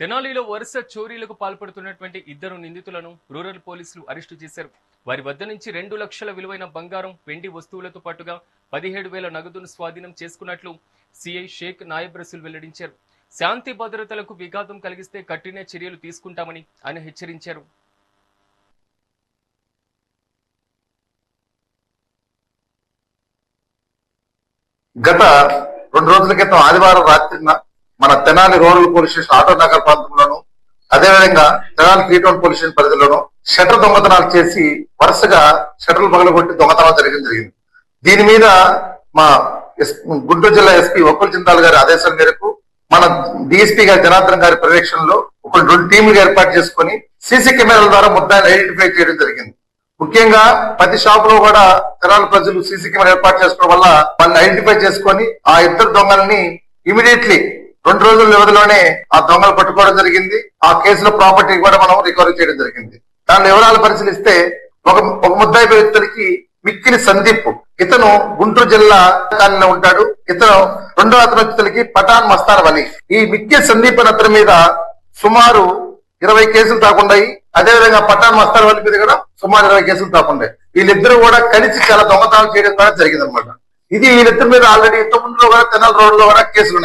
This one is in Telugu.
తెనాలిలో వరుస చోరీలకు పాల్పడుతున్నటువంటి ఇద్దరు నిందితులను రూరల్ పోలీసులు అరెస్టు చేశారు. వారి వద్ద నుంచి రెండు లక్షల విలువైన బంగారం వెండి వస్తువులతో పాటుగా పదిహేడు వేల నగదును స్వాధీనం చేసుకున్నట్లు సిఐ షేక్ నాయబ్ రసూల్ వెల్లడించారు. శాంతి భద్రతలకు విఘాతం కలిగిస్తే కఠిన చర్యలు తీసుకుంటామని ఆయన హెచ్చరించారు. గత రెండు రోజుల క్రితం ఆదివారం రాత్రిన మన Tenali rural police station auto Nagar ప్రాంతంలోను అదేవిధంగా Tenali tea town police station పరిధిలోను షటర్ దొంగతనాలు చేసి వరుసగా షటర్లు పగలగొట్టి దొంగతనాలు జరిగింది జరిగింది. దీని మీద మా గుంటూరు జిల్లా ఎస్పీ ఒక్కల్ చింతాల్ గారి ఆదేశాల మేరకు మన డిఎస్పీ గారి జనార్దన్ గారి పర్యవేక్షణలో ఒక రెండు టీములు ఏర్పాటు చేసుకొని సీసీ కెమెరాల ద్వారా ముద్దాన్ని ఐడెంటిఫై చేయడం జరిగింది. ముఖ్యంగా ప్రతి షాప్లో కూడా తెనాలి ప్రజలు సీసీ కెమెరా ఏర్పాటు చేసుకోవడం వల్ల వాళ్ళని ఐడెంటిఫై చేసుకొని ఆ ఇద్దరు దొంగలని ఇమీడియట్లీ రెండు రోజుల వ్యవధిలోనే ఆ దొంగలు పట్టుకోవడం జరిగింది. ఆ కేసులో ప్రాపర్టీ కూడా మనం రికవరీ చేయడం జరిగింది. దాని వివరాలు పరిశీలిస్తే ఒక ఒక ముద్దాయి వ్యక్తులకి మిక్కిలి సందీప్. ఇతను గుంటూరు జిల్లా ఉంటాడు. ఇతను రెండో అతను వ్యక్తులకి పఠాన్ మస్తాన్ వలి ఈ మిక్కిలి సందీప్ అతని మీద సుమారు ఇరవై కేసులు తాకుండాయి అదేవిధంగా పట్టాన్ మస్తాన్ వలి మీద కూడా సుమారు ఇరవై కేసులు తాకుండాయి వీళ్ళిద్దరూ కూడా కలిసి చాలా దొంగతనం చేయడం కూడా జరిగింది అనమాట ఇది వీళ్ళిద్దరి మీద ఆల్రెడీ ఇంత ముందులో కూడా తెనాలి రోడ్లో కూడా కేసులు ఉన్నాయి.